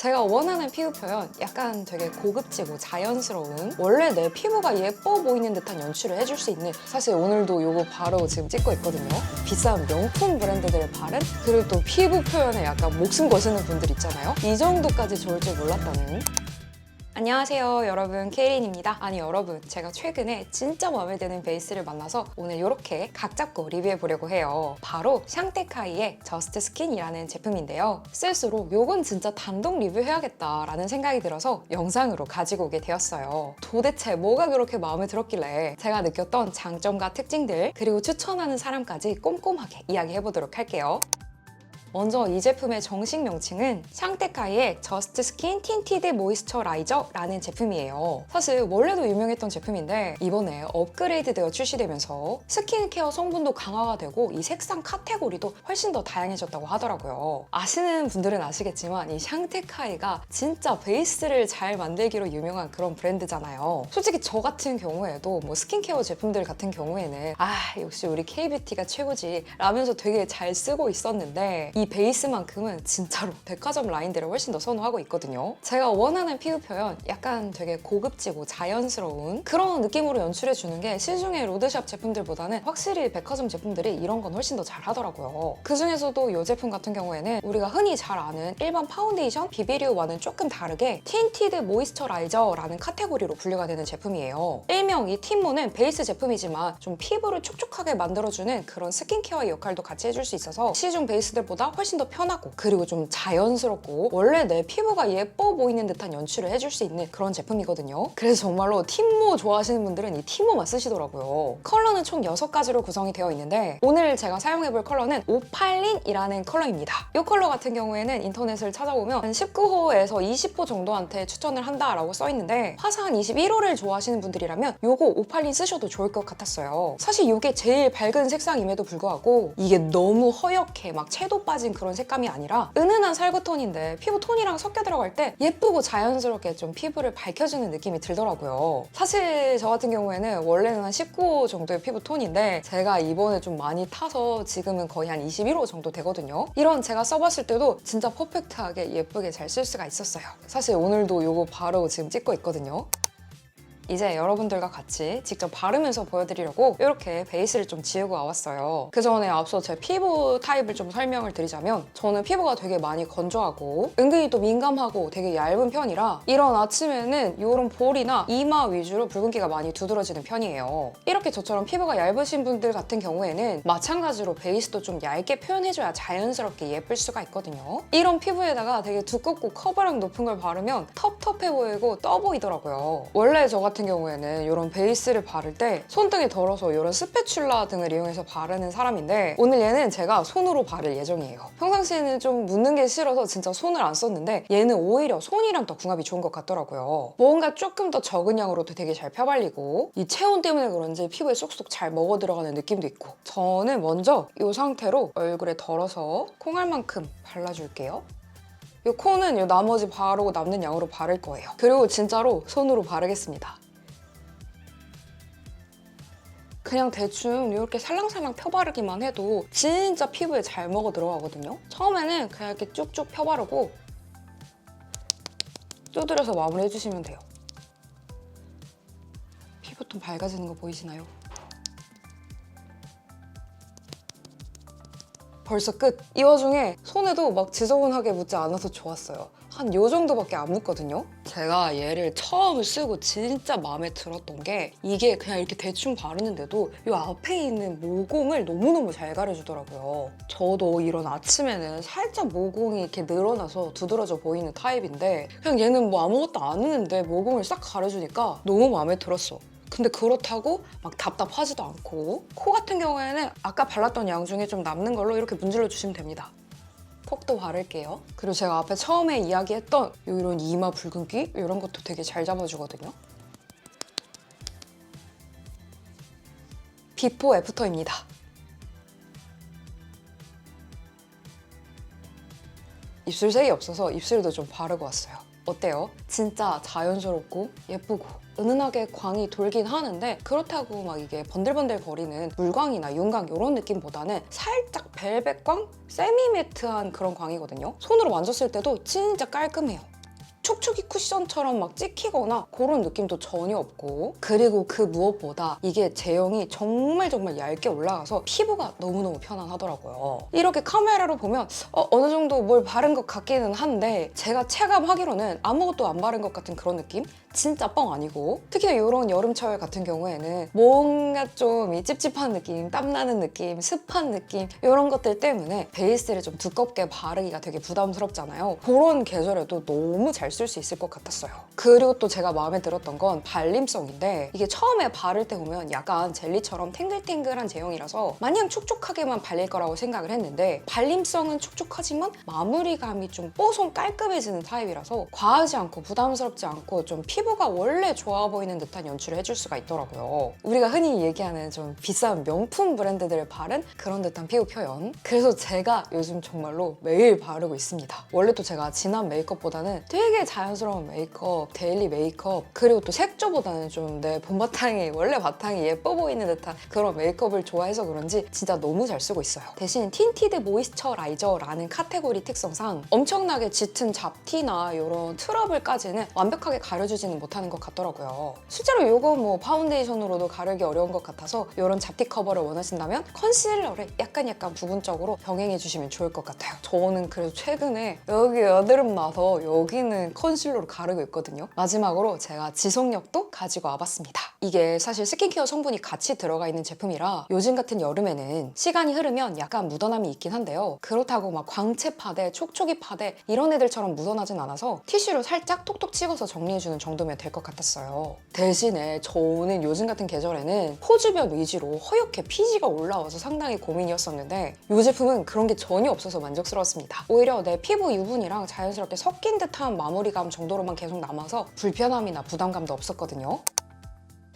제가 원하는 피부 표현 약간 되게 고급지고 자연스러운 원래 내 피부가 예뻐 보이는 듯한 연출을 해줄 수 있는 사실 오늘도 이거 바로 지금 찍고 있거든요. 비싼 명품 브랜드들을 바른 그리고 또 피부 표현에 약간 목숨 거시는 분들 있잖아요. 이 정도까지 좋을 줄 몰랐다는 안녕하세요 여러분. 케이린입니다. 아니 여러분. 제가 최근에 진짜 마음에 드는 베이스를 만나서 오늘 이렇게 각 잡고 리뷰해 보려고 해요. 바로 샹테카이의 저스트 스킨이라는 제품인데요. 쓸수록 요건 진짜 단독 리뷰해야겠다 라는 생각이 들어서 영상으로 가지고 오게 되었어요. 도대체 뭐가 그렇게 마음에 들었길래 제가 느꼈던 장점과 특징들 그리고 추천하는 사람까지 꼼꼼하게 이야기해 보도록 할게요 먼저 이 제품의 정식 명칭은 샹테카이의 저스트 스킨 틴티드 모이스처라이저라는 제품이에요. 사실 원래도 유명했던 제품인데 이번에 업그레이드 되어 출시되면서 스킨케어 성분도 강화가 되고 이 색상 카테고리도 훨씬 더 다양해졌다고 하더라고요. 아시는 분들은 아시겠지만 이 샹테카이가 진짜 베이스를 잘 만들기로 유명한 그런 브랜드잖아요. 솔직히 저 같은 경우에도 뭐 스킨케어 제품들 같은 경우에는 아 역시 우리 K뷰티가 최고지 라면서 되게 잘 쓰고 있었는데 이 베이스만큼은 진짜로 백화점 라인들을 훨씬 더 선호하고 있거든요. 제가 원하는 피부 표현 약간 되게 고급지고 자연스러운 그런 느낌으로 연출해 주는 게 시중의 로드샵 제품들보다는 확실히 백화점 제품들이 이런 건 훨씬 더 잘 하더라고요. 그 중에서도 이 제품 같은 경우에는 우리가 흔히 잘 아는 일반 파운데이션 비비리오와는 조금 다르게 틴티드 모이스처라이저라는 카테고리로 분류가 되는 제품이에요. 일명 이 틴모는 베이스 제품이지만 좀 피부를 촉촉하게 만들어주는 그런 스킨케어의 역할도 같이 해줄 수 있어서 시중 베이스들보다 훨씬 더 편하고 그리고 좀 자연스럽고 원래 내 피부가 예뻐 보이는 듯한 연출을 해줄 수 있는 그런 제품이거든요. 그래서 정말로 틴모 좋아하시는 분들은 이 틴모만 쓰시더라고요. 컬러는 총 6가지로 구성이 되어 있는데 오늘 제가 사용해볼 컬러는 오팔린이라는 컬러입니다. 이 컬러 같은 경우에는 인터넷을 찾아보면 한 19호에서 20호 정도한테 추천을 한다라고 써있는데 화사한 21호를 좋아하시는 분들이라면 요거 오팔린 쓰셔도 좋을 것 같았어요. 사실 이게 제일 밝은 색상임에도 불구하고 이게 너무 허옇게 막 채도 빠진 그런 색감이 아니라 은은한 살구톤인데 피부 톤이랑 섞여 들어갈 때 예쁘고 자연스럽게 좀 피부를 밝혀주는 느낌이 들더라고요. 사실 저 같은 경우에는 원래는 한 19호 정도의 피부 톤인데 제가 이번에 좀 많이 타서 지금은 거의 한 21호 정도 되거든요. 이런 제가 써봤을 때도 진짜 퍼펙트하게 예쁘게 잘 쓸 수가 있었어요. 사실 오늘도 이거 바로 지금 찍고 있거든요. 이제 여러분들과 같이 직접 바르면서 보여드리려고 이렇게 베이스를 좀 지우고 와왔어요. 그 전에 앞서 제 피부 타입을 좀 설명을 드리자면 저는 피부가 되게 많이 건조하고 은근히 또 민감하고 되게 얇은 편이라 이런 아침에는 이런 볼이나 이마 위주로 붉은기가 많이 두드러지는 편이에요. 이렇게 저처럼 피부가 얇으신 분들 같은 경우에는 마찬가지로 베이스도 좀 얇게 표현해줘야 자연스럽게 예쁠 수가 있거든요. 이런 피부에다가 되게 두껍고 커버력 높은 걸 바르면 텁텁해 보이고 떠 보이더라고요. 원래 저 같은 경우에는 이런 베이스를 바를 때 손등이 덜어서 이런 스패츌라 등을 이용해서 바르는 사람인데 오늘 얘는 제가 손으로 바를 예정이에요. 평상시에는 좀 묻는 게 싫어서 진짜 손을 안 썼는데 얘는 오히려 손이랑 더 궁합이 좋은 것 같더라고요. 뭔가 조금 더 적은 양으로도 되게 잘 펴발리고 이 체온 때문에 그런지 피부에 쏙쏙 잘 먹어 들어가는 느낌도 있고 저는 먼저 이 상태로 얼굴에 덜어서 콩알만큼 발라줄게요. 이 코는 이 나머지 바르고 남는 양으로 바를 거예요. 그리고 진짜로 손으로 바르겠습니다. 그냥 대충 이렇게 살랑살랑 펴바르기만 해도 진짜 피부에 잘 먹어 들어가거든요. 처음에는 그냥 이렇게 쭉쭉 펴바르고 두드려서 마무리 해주시면 돼요. 피부톤 밝아지는 거 보이시나요? 벌써 끝! 이 와중에 손에도 막 지저분하게 묻지 않아서 좋았어요. 한 요 정도밖에 안 묻거든요? 제가 얘를 처음 쓰고 진짜 마음에 들었던 게 이게 그냥 이렇게 대충 바르는데도 이 앞에 있는 모공을 너무너무 잘 가려주더라고요. 저도 이런 아침에는 살짝 모공이 이렇게 늘어나서 두드러져 보이는 타입인데 그냥 얘는 뭐 아무것도 안 했는데 모공을 싹 가려주니까 너무 마음에 들었어. 근데 그렇다고 막 답답하지도 않고 코 같은 경우에는 아까 발랐던 양 중에 좀 남는 걸로 이렇게 문질러 주시면 됩니다. 콕도 바를게요. 그리고 제가 앞에 처음에 이야기했던 이런 이마 붉은기 이런 것도 되게 잘 잡아주거든요. 비포 애프터입니다. 입술 색이 없어서 입술도 좀 바르고 왔어요. 어때요? 진짜 자연스럽고 예쁘고 은은하게 광이 돌긴 하는데 그렇다고 막 이게 번들번들 거리는 물광이나 윤광 이런 느낌보다는 살짝 벨벳광? 세미매트한 그런 광이거든요. 손으로 만졌을 때도 진짜 깔끔해요. 촉촉이 쿠션처럼 막 찍히거나 그런 느낌도 전혀 없고 그리고 그 무엇보다 이게 제형이 정말 정말 얇게 올라가서 피부가 너무너무 편안하더라고요 이렇게 카메라로 보면 어, 어느 정도 뭘 바른 것 같기는 한데 제가 체감하기로는 아무것도 안 바른 것 같은 그런 느낌? 진짜 뻥 아니고 특히 이런 여름철 같은 경우에는 뭔가 좀 이 찝찝한 느낌, 땀나는 느낌, 습한 느낌 이런 것들 때문에 베이스를 좀 두껍게 바르기가 되게 부담스럽잖아요. 그런 계절에도 너무 잘쓸 수 있을 것 같았어요. 그리고 또 제가 마음에 들었던 건 발림성인데 이게 처음에 바를 때 보면 약간 젤리처럼 탱글탱글한 제형이라서 마냥 촉촉하게만 발릴 거라고 생각을 했는데 발림성은 촉촉하지만 마무리감이 좀 뽀송 깔끔해지는 타입이라서 과하지 않고 부담스럽지 않고 좀 피부가 원래 좋아 보이는 듯한 연출을 해줄 수가 있더라고요. 우리가 흔히 얘기하는 좀 비싼 명품 브랜드들을 바른 그런 듯한 피부 표현. 그래서 제가 요즘 정말로 매일 바르고 있습니다. 원래 또 제가 진한 메이크업보다는 되게 자연스러운 메이크업, 데일리 메이크업, 그리고 또 색조보다는 좀내 봄바탕이 원래 바탕이 예뻐 보이는 듯한 그런 메이크업을 좋아해서 그런지 진짜 너무 잘 쓰고 있어요. 대신 틴티드 모이스처라이저라는 카테고리 특성상 엄청나게 짙은 잡티나 이런 트러블까지는 완벽하게 가려주지는 못하는 것 같더라고요. 실제로 이거 뭐 파운데이션으로도 가르기 어려운 것 같아서 이런 잡티 커버를 원하신다면 컨실러를 약간 약간 부분적으로 병행해 주시면 좋을 것 같아요. 저는 그래도 최근에 여기 여드름 나서 여기는 컨실러로 가르고 있거든요. 마지막으로 제가 지속력도 가지고 와봤습니다. 이게 사실 스킨케어 성분이 같이 들어가 있는 제품이라 요즘 같은 여름에는 시간이 흐르면 약간 묻어남이 있긴 한데요. 그렇다고 막 광채 파데, 촉촉이 파데 이런 애들처럼 묻어나진 않아서 티슈로 살짝 톡톡 찍어서 정리해주는 정도면 될 것 같았어요. 대신에 저는 요즘 같은 계절에는 코 주변 위주로 허옇게 피지가 올라와서 상당히 고민이었었는데 이 제품은 그런 게 전혀 없어서 만족스러웠습니다. 오히려 내 피부 유분이랑 자연스럽게 섞인 듯한 마 무리감 정도로만 계속 남아서 불편함이나 부담감도 없었거든요.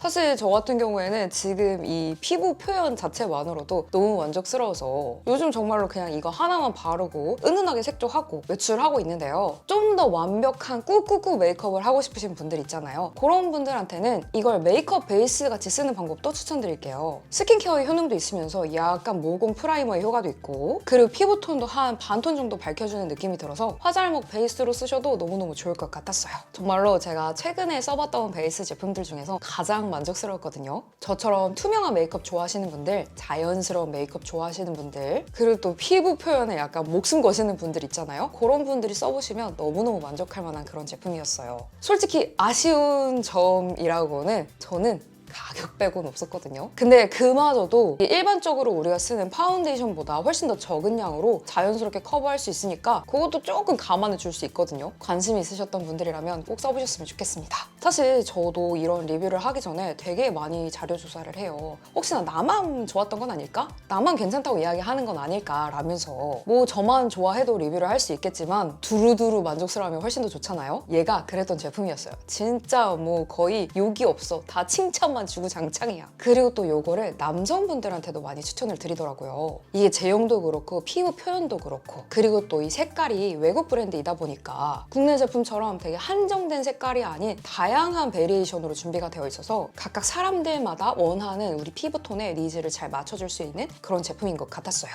사실 저 같은 경우에는 지금 이 피부 표현 자체만으로도 너무 만족스러워서 요즘 정말로 그냥 이거 하나만 바르고 은은하게 색조하고 외출하고 있는데요. 좀 더 완벽한 꾹꾹꾹 메이크업을 하고 싶으신 분들 있잖아요. 그런 분들한테는 이걸 메이크업 베이스 같이 쓰는 방법도 추천드릴게요. 스킨케어의 효능도 있으면서 약간 모공 프라이머의 효과도 있고 그리고 피부톤도 한 반톤 정도 밝혀주는 느낌이 들어서 화잘목 베이스로 쓰셔도 너무너무 좋을 것 같았어요. 정말로 제가 최근에 써봤던 베이스 제품들 중에서 가장 만족스러웠거든요. 저처럼 투명한 메이크업 좋아하시는 분들, 자연스러운 메이크업 좋아하시는 분들, 그리고 또 피부 표현에 약간 목숨 거시는 분들 있잖아요. 그런 분들이 써보시면 너무너무 만족할 만한 그런 제품이었어요. 솔직히 아쉬운 점이라고는 저는 가격 빼고는 없었거든요. 근데 그마저도 일반적으로 우리가 쓰는 파운데이션보다 훨씬 더 적은 양으로 자연스럽게 커버할 수 있으니까 그것도 조금 감안해 줄 수 있거든요. 관심 있으셨던 분들이라면 꼭 써보셨으면 좋겠습니다. 사실 저도 이런 리뷰를 하기 전에 되게 많이 자료 조사를 해요. 혹시나 나만 좋았던 건 아닐까? 나만 괜찮다고 이야기하는 건 아닐까? 라면서 뭐 저만 좋아해도 리뷰를 할 수 있겠지만 두루두루 만족스러우면 훨씬 더 좋잖아요. 얘가 그랬던 제품이었어요. 진짜 뭐 거의 욕이 없어. 다 칭찬만 주고 장창이야. 그리고 또 요거를 남성분들한테도 많이 추천을 드리더라고요. 이게 제형도 그렇고 피부 표현도 그렇고 그리고 또 이 색깔이 외국 브랜드이다 보니까 국내 제품처럼 되게 한정된 색깔이 아닌 다양한 베리에이션으로 준비가 되어 있어서 각각 사람들마다 원하는 우리 피부톤의 니즈를 잘 맞춰줄 수 있는 그런 제품인 것 같았어요.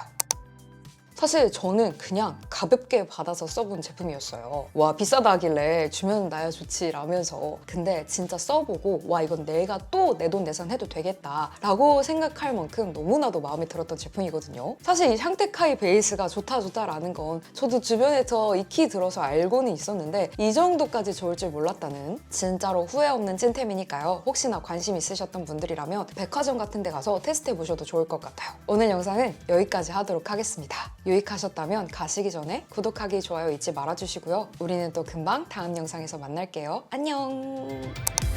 사실 저는 그냥 가볍게 받아서 써본 제품이었어요. 와 비싸다 하길래 주면 나야 좋지 라면서 근데 진짜 써보고 와 이건 내가 또 내 돈 내산해도 되겠다 라고 생각할 만큼 너무나도 마음에 들었던 제품이거든요. 사실 이 샹테카이 베이스가 좋다 좋다라는 건 저도 주변에서 익히 들어서 알고는 있었는데 이 정도까지 좋을 줄 몰랐다는 진짜로 후회 없는 찐템이니까요. 혹시나 관심 있으셨던 분들이라면 백화점 같은 데 가서 테스트해 보셔도 좋을 것 같아요. 오늘 영상은 여기까지 하도록 하겠습니다. 유익하셨다면 가시기 전에 구독하기, 좋아요 잊지 말아주시고요. 우리는 또 금방 다음 영상에서 만날게요. 안녕!